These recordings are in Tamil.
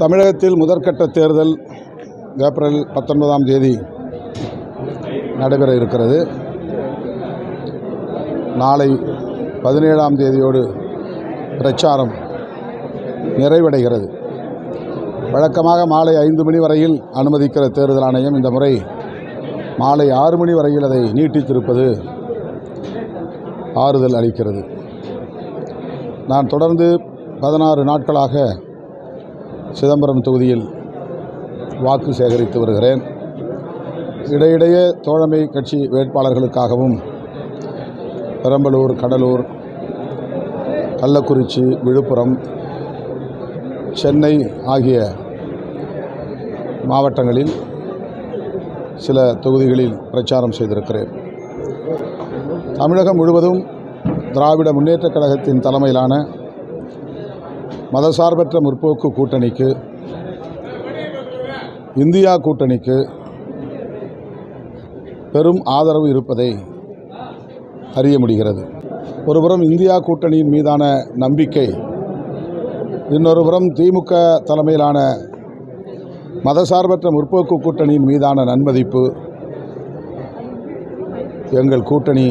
தமிழகத்தில் முதற்கட்ட தேர்தல் ஏப்ரல் பத்தொன்பதாம் தேதி நடைபெற இருக்கிறது. நாளை பதினேழாம் தேதியோடு பிரச்சாரம் நிறைவடைகிறது. வழக்கமாக மாலை ஐந்து மணி வரையில் அனுமதிக்கிற தேர்தல் ஆணையம் இந்த முறை மாலை ஆறு மணி வரையில் அதை நீட்டித்திருப்பது ஆறுதல் அளிக்கிறது. நான் தொடர்ந்து பதினாறு நாட்களாக சிதம்பரம் தொகுதியில் வாக்கு சேகரித்து வருகிறேன். இடையிடையே தோழமை கட்சி வேட்பாளர்களுக்காகவும் பெரம்பலூர் கடலூர் கள்ளக்குறிச்சி விழுப்புரம் சென்னை ஆகிய மாவட்டங்களில் சில தொகுதிகளில் பிரச்சாரம் செய்திருக்கிறேன். தமிழகம் முழுவதும் திராவிட முன்னேற்றக் கழகத்தின் தலைமையிலான மதசார்பற்ற முற்போக்கு கூட்டணிக்கு இந்தியா கூட்டணிக்கு பெரும் ஆதரவு இருப்பதை அறிய முடிகிறது. ஒருபுறம் இந்தியா கூட்டணியின் மீதான நம்பிக்கை இன்னொருபுறம் திமுக தலைமையிலான மதசார்பற்ற முற்போக்கு கூட்டணியின் மீதான நன்மதிப்பு எங்கள் கூட்டணி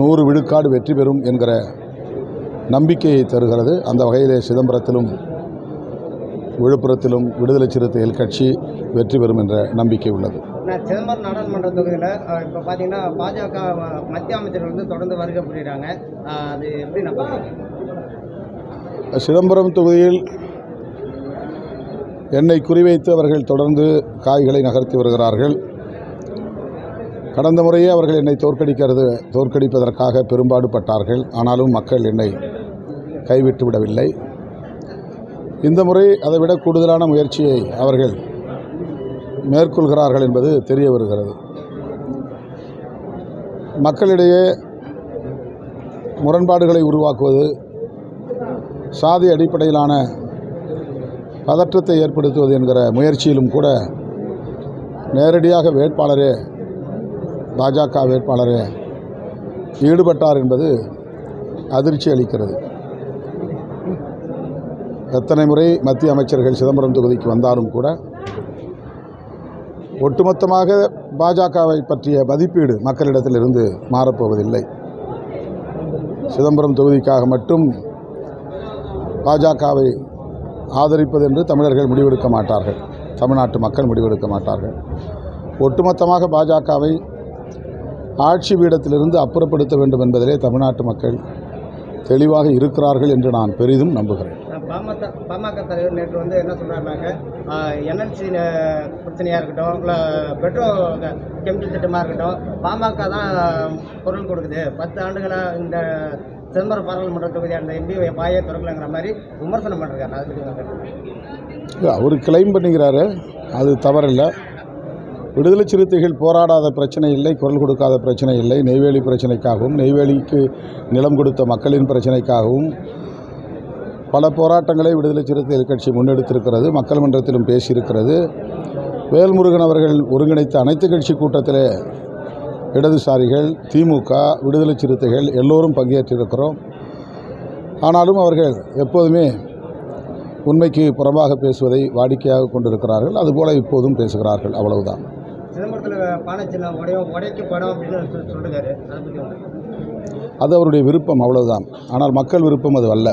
நூறு விழுக்காடு வெற்றி பெறும் என்கிற நம்பிக்கையை தருகிறது. அந்த வகையிலே சிதம்பரத்திலும் விழுப்புரத்திலும் விடுதலை சிறுத்தைகள் கட்சி வெற்றி பெறும் என்ற நம்பிக்கை உள்ளது. நான் சிதம்பரம் நாடாளுமன்ற தொகுதியில் இப்போ பார்த்தீங்கன்னா பாஜக மத்திய அமைச்சர்கள் வந்து தொடர்ந்து வருகை புரியுறாங்க. அஹ், அது எப்படி நான் சிதம்பரம் தொகுதியில் என்னை குறிவைத்து அவர்கள் தொடர்ந்து காய்களை நகர்த்தி வருகிறார்கள். கடந்த முறையே அவர்கள் என்னை தோற்கடிக்கிறது தோற்கடிப்பதற்காக பெரும்பாடுபட்டார்கள். ஆனாலும் மக்கள் என்னை கைவிட்டு விடவில்லை இந்த முறை அதைவிட கூடுதலான முயற்சியை அவர்கள் மேற்கொள்கிறார்கள் என்பது தெரிய வருகிறது. மக்களிடையே முரண்பாடுகளை உருவாக்குவது சாதி அடிப்படையிலான பதற்றத்தை ஏற்படுத்துவது என்கிற முயற்சியிலும் கூட நேரடியாக வேட்பாளரே பாஜக வேட்பாளரே ஈடுபட்டார் என்பது அதிர்ச்சி அளிக்கிறது. எத்தனை முறை மத்திய அமைச்சர்கள் சிதம்பரம் தொகுதிக்கு வந்தாலும் கூட ஒட்டுமொத்தமாக பாஜகவை பற்றிய மதிப்பீடு மக்களிடத்திலிருந்து மாறப்போவதில்லை. சிதம்பரம் தொகுதிக்காக மட்டும் பாஜகவை ஆதரிப்பது என்று தமிழர்கள் முடிவெடுக்க மாட்டார்கள். தமிழ்நாட்டு மக்கள் முடிவெடுக்க மாட்டார்கள். ஒட்டுமொத்தமாக பாஜகவை ஆட்சி பீடத்திலிருந்து அப்புறப்படுத்த வேண்டும் என்பதிலே தமிழ்நாட்டு மக்கள் தெளிவாக இருக்கிறார்கள் என்று நான் பெரிதும் நம்புகிறேன். பாமக பாமக தலைவர் நேற்று வந்து என்ன சொல்கிறாருனாக்க என்எல்சி பிரச்சனையாக இருக்கட்டும் இல்லை பெட்ரோல் கெமிக்கல் திட்டமாக இருக்கட்டும் பாமக தான் பொருள் கொடுக்குது. பத்து ஆண்டுகளாக இந்த சிதம்பரம் பாராளுமன்ற தொகுதி அந்த எம்பி பாயே திறக்கலங்கிற மாதிரி விமர்சனம் பண்ணிருக்காரு அதை அவர் கிளைம் பண்ணிக்கிறாரு. அது தவறில்லை. விடுதலை சிறுத்தைகள் போராடாத பிரச்சனை இல்லை குரல் கொடுக்காத பிரச்சனை இல்லை நெய்வேலி பிரச்சனைக்காகவும் நெய்வேலிக்கு நிலம் கொடுத்த மக்களின் பிரச்சனைக்காகவும் பல போராட்டங்களை விடுதலை சிறுத்தைகள் கட்சி முன்னெடுத்திருக்கிறது மக்கள் மன்றத்திலும் பேசியிருக்கிறது. வேல்முருகன் அவர்கள் ஒருங்கிணைத்த அனைத்து கட்சி கூட்டத்திலே இடதுசாரிகள் திமுக விடுதலை சிறுத்தைகள் எல்லோரும் பங்கேற்றிருக்கிறோம். ஆனாலும் அவர்கள் எப்போதுமே உண்மைக்கு புறம்பாக பேசுவதை வாடிக்கையாக கொண்டிருக்கிறார்கள். அதுபோல இப்போதும் பேசுகிறார்கள். அவ்வளவுதான். சிதம்பரத்தில் பானைச்சின்னம் சின்னம் உடையும் உடைக்கப்படும் அப்படின்னு சொல்லிருக்காரு. அதை பற்றி அது அவருடைய விருப்பம் அவ்வளவுதான். ஆனால் மக்கள் விருப்பம் அது அல்ல.